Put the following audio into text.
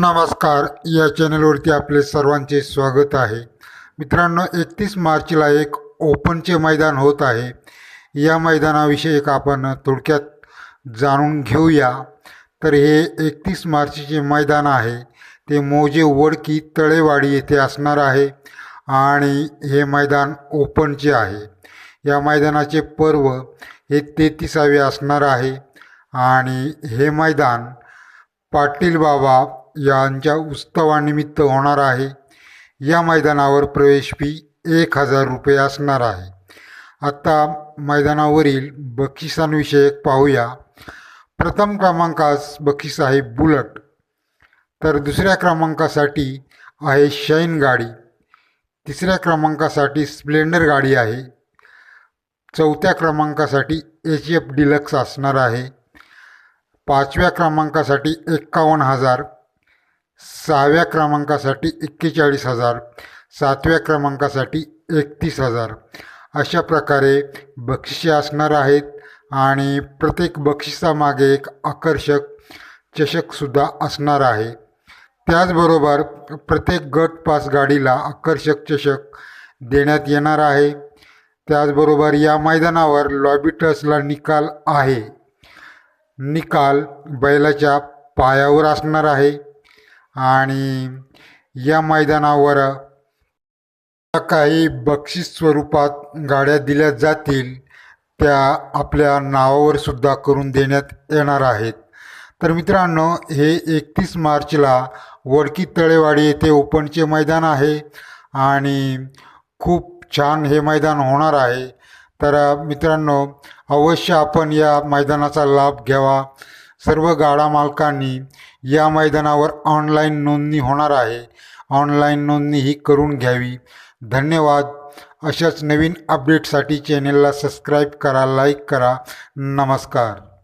नमस्कार या चॅनलवरती आपले सर्वांचे स्वागत आहे. मित्रांनो एकतीस मार्चला एक ओपनचे मैदान होत आहे. या मैदानाविषयी एक आपण थोडक्यात जाणून घेऊया. तर हे एकतीस मार्चचे मैदान आहे. ते मोजे वडकी तळेवाडी येथे असणार आहे आणि हे मैदान ओपनचे आहे. या मैदानाचे पर्व हे तेहतीसावे असणार आहे आणि हे मैदान पाटील बाबा यांच्या उत्सवानिमित्त होणार आहे. या मैदानावर प्रवेश फी एक हजार रुपये असणार आहे. आता मैदानावरील बक्षिसांविषयक पाहूया. प्रथम क्रमांकास बक्षीस आहे बुलट. तर दुसऱ्या क्रमांकासाठी आहे शाईन गाडी. तिसऱ्या क्रमांकासाठी स्प्लेंडर गाडी आहे. चौथ्या क्रमांकासाठी एच एफ डिलक्स असणार आहे. पाचव्या क्रमांकासाठी एक्कावन्न हजार सहाव्या क्रमांकासाठी एक्केचाळीस हजार सातव्या क्रमांकासाठी एकतीस हजार. अशा प्रकारे बक्षिसे असणार आहेत आणि प्रत्येक बक्षिसामागे एक आकर्षक चषकसुद्धा असणार आहे. त्याचबरोबर प्रत्येक गट पास गाडीला आकर्षक चषक देण्यात येणार आहे. त्याचबरोबर या मैदानावर लॉबिटसला निकाल आहे. निकाल बैलाच्या पायावर असणार आहे. आणि या मैदानावर काही बक्षीस स्वरूपात गाड्या दिल्या जातील त्या आपल्या नावावर सुद्धा करून देण्यात येणार आहेत. तर मित्रांनो हे एकतीस मार्चला वडकी तळेवाडी येथे ओपनचे मैदान आहे आणि खूप छान हे मैदान होणार आहे. तर मित्रांनो अवश्य आपण या मैदानाचा लाभ घ्यावा. सर्व गाडा मालकांनी या मैदानावर ऑनलाईन नोंदणी होणार आहे. ऑनलाईन नोंदणी ही करून घ्यावी. धन्यवाद. अशाच नवीन अपडेटसाठी चॅनेलला सबस्क्राईब करा लाईक करा. नमस्कार.